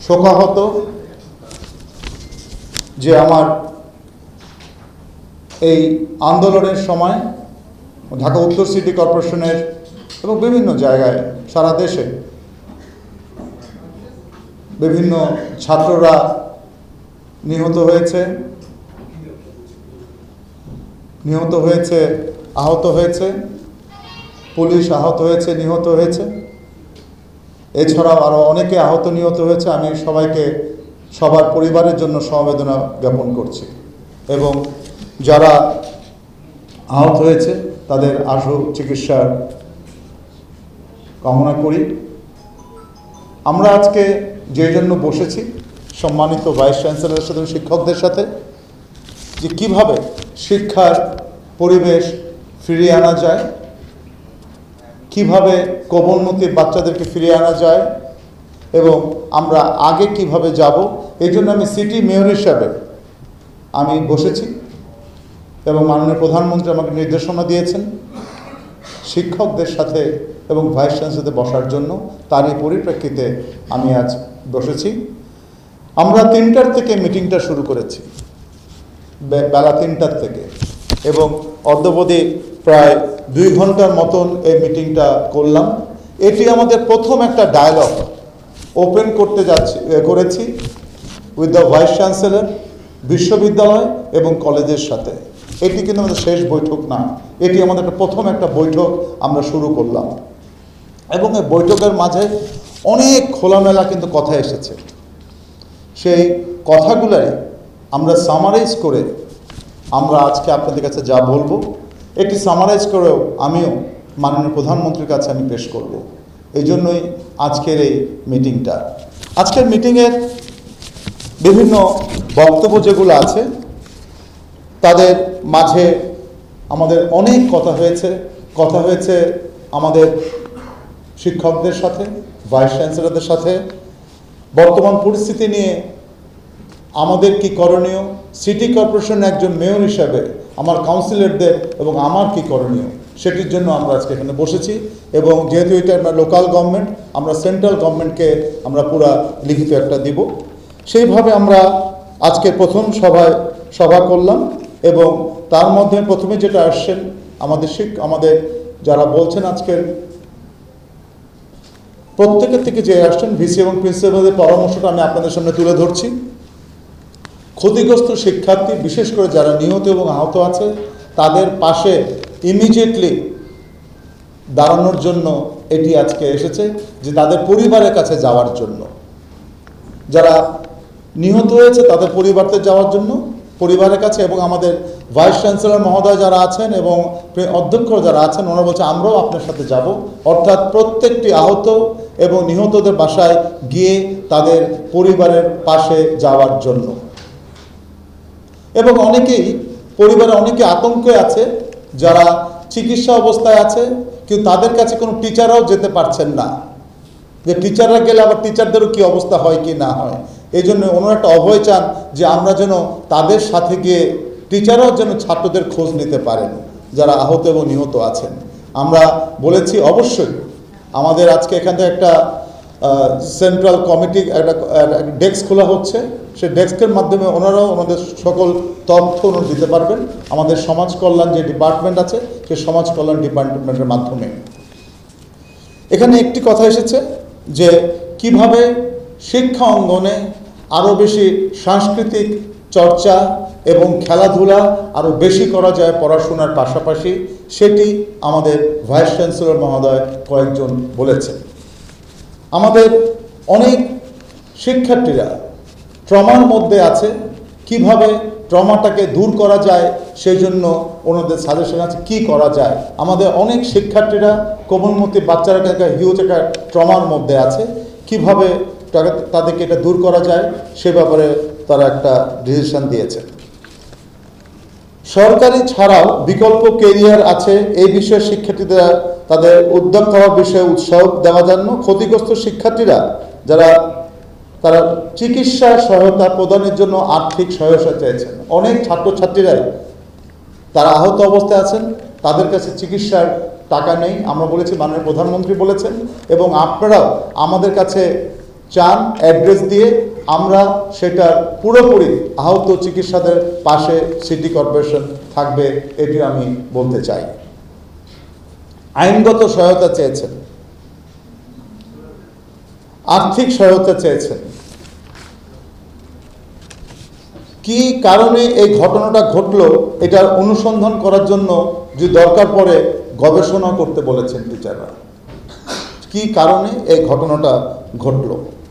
শোকাহত যে আমার এই আন্দোলনের সময় ঢাকা উত্তর সিটি কর্পোরেশনের এবং বিভিন্ন জায়গায় সারা দেশে বিভিন্ন ছাত্ররা নিহত হয়েছে নিহত হয়েছে, আহত হয়েছে, পুলিশ আহত হয়েছে, নিহত হয়েছে। এছাড়াও আরও অনেকে আহত নিহত হয়েছে। আমি সবাইকে, সবার পরিবারের জন্য সমবেদনা জ্ঞাপন করছি। এবং যারা আহত হয়েছে, তাদের আশু চিকিৎসার কামনা করি। আমরা আজকে যে জন্য বসেছি, সম্মানিত ভাইস চ্যান্সেলরের সাথে, শিক্ষকদের সাথে, যে কীভাবে শিক্ষার পরিবেশ ফিরিয়ে আনা যায় কীভাবে কোমলমতি বাচ্চাদেরকে ফিরিয়ে আনা যায় এবং আমরা আগে কীভাবে যাব, এই জন্য আমি সিটি মেয়র হিসাবে আমি বসেছি এবং মাননীয় প্রধানমন্ত্রী আমাকে নির্দেশনা দিয়েছেন শিক্ষকদের সাথে এবং ভাইস চ্যান্সেলরদের বসার জন্য। তারই পরিপ্রেক্ষিতে আমি আজ বসেছি। আমরা তিনটার থেকে মিটিংটা শুরু করেছি। বেলা তিনটার থেকে। এবং অদ্যবধি প্রায় দুই ঘণ্টার মতন এই মিটিংটা করলাম। এটি আমাদের প্রথম একটা ডায়ালগ ওপেন করতে যাচ্ছি করেছি উইথ দ্য ভাইস চ্যান্সেলর বিশ্ববিদ্যালয় এবং কলেজের সাথে। এটি কিন্তু আমাদের শেষ বৈঠক না, এটি আমাদের একটা প্রথম একটা বৈঠক আমরা শুরু করলাম। এবং এই বৈঠকের মাঝে অনেক খোলামেলা কিন্তু কথা এসেছে। সেই কথাগুলাই আমরা সামারাইজ করে আমরা আজকে আপনাদের কাছে যা বলব এটি সামারাইজ করেও আমিও মাননীয় প্রধানমন্ত্রীর কাছে আমি পেশ করব। এই জন্যই আজকের এই মিটিংটা আজকের মিটিংয়ের বিভিন্ন বক্তব্য যেগুলো আছে, তাদের মাঝে আমাদের অনেক কথা হয়েছে। কথা হয়েছে আমাদের শিক্ষকদের সাথে ভাইস চ্যান্সেলরদের সাথে। বর্তমান পরিস্থিতি নিয়ে আমাদের কি করণীয় সিটি কর্পোরেশন একজন মেয়র হিসাবে আমার কাউন্সিলরদের এবং আমার কি করণীয় সেটির জন্য আমরা আজকে এখানে বসেছি এবং যেহেতু এটা আমরা লোকাল গভর্নমেন্ট আমরা সেন্ট্রাল গভর্নমেন্টকে আমরা পুরা লিখিত একটা দিব। সেইভাবে আমরা আজকে প্রথম সভায় সভা করলাম এবং তার মধ্যে প্রথমে যেটা আসছেন আমাদের শিখ আমাদের যারা বলছেন আজকের প্রত্যেকের থেকে যে আসছেন ভিসি এবং প্রিন্সিপালদের পরামর্শটা আমি আপনাদের সামনে তুলে ধরছি। ক্ষতিগ্রস্ত শিক্ষার্থী, বিশেষ করে যারা নিহত এবং আহত আছে, তাদের পাশে ইমিডিয়েটলি দাঁড়ানোর জন্য এটি আজকে এসেছে, যে তাদের পরিবারের কাছে যাওয়ার জন্য। যারা নিহত হয়েছে, তাদের পরিবারতে যাওয়ার জন্য পরিবারের কাছে এবং আমাদের ভাইস চ্যান্সেলর মহোদয় যারা আছেন এবং অধ্যক্ষ যারা আছেন, ওনারা বলছে, আমরাও আপনার সাথে যাব। অর্থাৎ প্রত্যেকটি আহত এবং নিহতদের বাসায় গিয়ে তাদের পরিবারের পাশে যাওয়ার জন্য। এবং অনেকেই, পরিবারে অনেকে আতঙ্কে আছে, যারা চিকিৎসা অবস্থায় আছে, কিন্তু তাদের কাছে কোনো টিচাররাও যেতে পারছেন না। যে টিচাররা গেলে আবার টিচারদেরও কি অবস্থা হয় কি না হয়? এই জন্য ওনারা একটা অভয় চান যে আমরা যেন তাদের সাথে গিয়ে টিচাররাও যেন ছাত্রদের খোঁজ নিতে পারেন, যারা আহত এবং নিহত আছেন। আমরা বলেছি অবশ্যই, আমাদের আজকে এখান থেকে একটা সেন্ট্রাল কমিটি একটা ডেস্ক খোলা হচ্ছে। সেই ডেস্কের মাধ্যমে ওনারাও ওনাদের সকল তথ্য ওনারা দিতে পারবেন। আমাদের সমাজ কল্যাণ যে ডিপার্টমেন্ট আছে সেই সমাজ কল্যাণ ডিপার্টমেন্টের মাধ্যমে। এখানে একটি কথা এসেছে যে কীভাবে শিক্ষা অঙ্গনে আরও বেশি সাংস্কৃতিক চর্চা এবং খেলাধুলা আরও বেশি করা যায় পড়াশোনার পাশাপাশি, সেটি আমাদের ভাইস চ্যান্সেলর মহোদয় কয়েকজন বলেছেন। আমাদের অনেক শিক্ষার্থীরা ট্রমার মধ্যে আছে, কীভাবে ট্রমাটাকে দূর করা যায় সেই জন্য ওনাদের সাজেশন আছে কি করা যায়। আমাদের অনেক শিক্ষার্থীরা কোমলমতি বাচ্চারা একটা হিউজ একটা ট্রমার মধ্যে আছে, কীভাবে তাদেরকে এটা দূর করা যায়, সে ব্যাপারে তারা একটা ডিসিশন দিয়েছে সরকারি ছাড়াও বিকল্প কেরিয়ার আছে। এই বিষয়ে শিক্ষার্থীরা তাদের উদ্যোগ হওয়ার বিষয়ে উৎসাহ দেওয়ার জন্য ক্ষতিগ্রস্ত শিক্ষার্থীরা, যারা, তারা চিকিৎসা সহায়তা প্রদানের জন্য আর্থিক সহায়তা চেয়েছেন অনেক ছাত্রছাত্রীরাই তারা আহত অবস্থায় আছেন। তাদের কাছে চিকিৎসার টাকা নেই। আমরা বলেছি, মাননীয় প্রধানমন্ত্রী বলেছেন। এবং আপনারাও আমাদের কাছে চান, অ্যাড্রেস দিয়ে আমরা সেটার পুরোপুরি আহত চিকিৎসাদের পাশে সিটি কর্পোরেশন থাকবে এটি আমি বলতে চাই। আইনগত সহায়তা চেয়েছেন। আর্থিক সহায়তা চেয়েছেন। কি কারণে এই ঘটনাটা ঘটলো এটার অনুসন্ধান করার জন্য যে দরকার পড়ে গবেষণা করতে বলেছেন টিচাররা। কি কারণে এই ঘটনাটা ঘটলো?